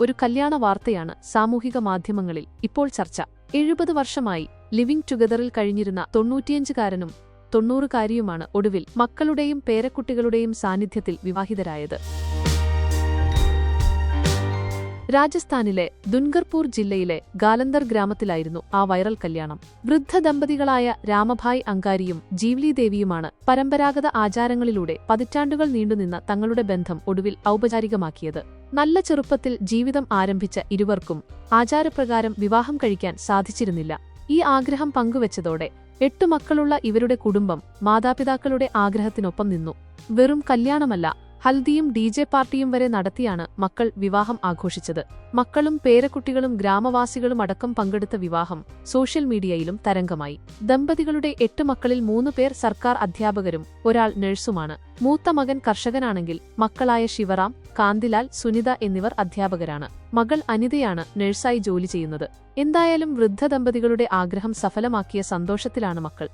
ഒരു കല്യാണ വാർത്തയാണ് സാമൂഹിക മാധ്യമങ്ങളിൽ ഇപ്പോൾ ചർച്ച. എഴുപത് വർഷമായി ലിവിംഗ് ടുഗദറിൽ കഴിഞ്ഞിരുന്ന തൊണ്ണൂറ്റിയഞ്ചുകാരനും തൊണ്ണൂറുകാരിയുമാണ് ഒടുവിൽ മക്കളുടെയും പേരക്കുട്ടികളുടെയും സാന്നിധ്യത്തിൽ വിവാഹിതരായത്. രാജസ്ഥാനിലെ ദുൻഗർപൂർ ജില്ലയിലെ ഗാലന്തർ ഗ്രാമത്തിലായിരുന്നു ആ വൈറൽ കല്യാണം. വൃദ്ധ ദമ്പതികളായ രാമഭായ് അങ്കാരിയും ജീവ്ലി ദേവിയുമാണ് പരമ്പരാഗത ആചാരങ്ങളിലൂടെ പതിറ്റാണ്ടുകൾ നീണ്ടുനിന്ന തങ്ങളുടെ ബന്ധം ഒടുവിൽ ഔപചാരികമാക്കിയത്. നല്ല ചെറുപ്പത്തിൽ ജീവിതം ആരംഭിച്ച ഇരുവർക്കും ആചാരപ്രകാരം വിവാഹം കഴിക്കാൻ സാധിച്ചിരുന്നില്ല. ഈ ആഗ്രഹം പങ്കുവച്ചതോടെ എട്ടു മക്കളുള്ള ഇവരുടെ കുടുംബം മാതാപിതാക്കളുടെ ആഗ്രഹത്തിനൊപ്പം നിന്നു. വെറും കല്യാണമല്ല ഹൽദിയും ഡി ജെ പാർട്ടിയും വരെ നടത്തിയാണ് മക്കൾ വിവാഹം ആഘോഷിച്ചത്. മക്കളും പേരക്കുട്ടികളും ഗ്രാമവാസികളും അടക്കം പങ്കെടുത്ത വിവാഹം സോഷ്യൽ മീഡിയയിലും തരംഗമായി. ദമ്പതികളുടെ എട്ട് മക്കളിൽ മൂന്ന് പേർ സർക്കാർ അധ്യാപകരും ഒരാൾ നഴ്സുമാണ്. മൂത്ത മകൻ കർഷകനാണെങ്കിൽ മക്കളായ ശിവറാം കാന്തിലാൽ സുനിത എന്നിവർ അധ്യാപകരാണ്. മകൾ അനിതയാണ് നഴ്സായി ജോലി ചെയ്യുന്നത്. എന്തായാലും വൃദ്ധ ദമ്പതികളുടെ ആഗ്രഹം സഫലമാക്കിയ സന്തോഷത്തിലാണ് മക്കൾ.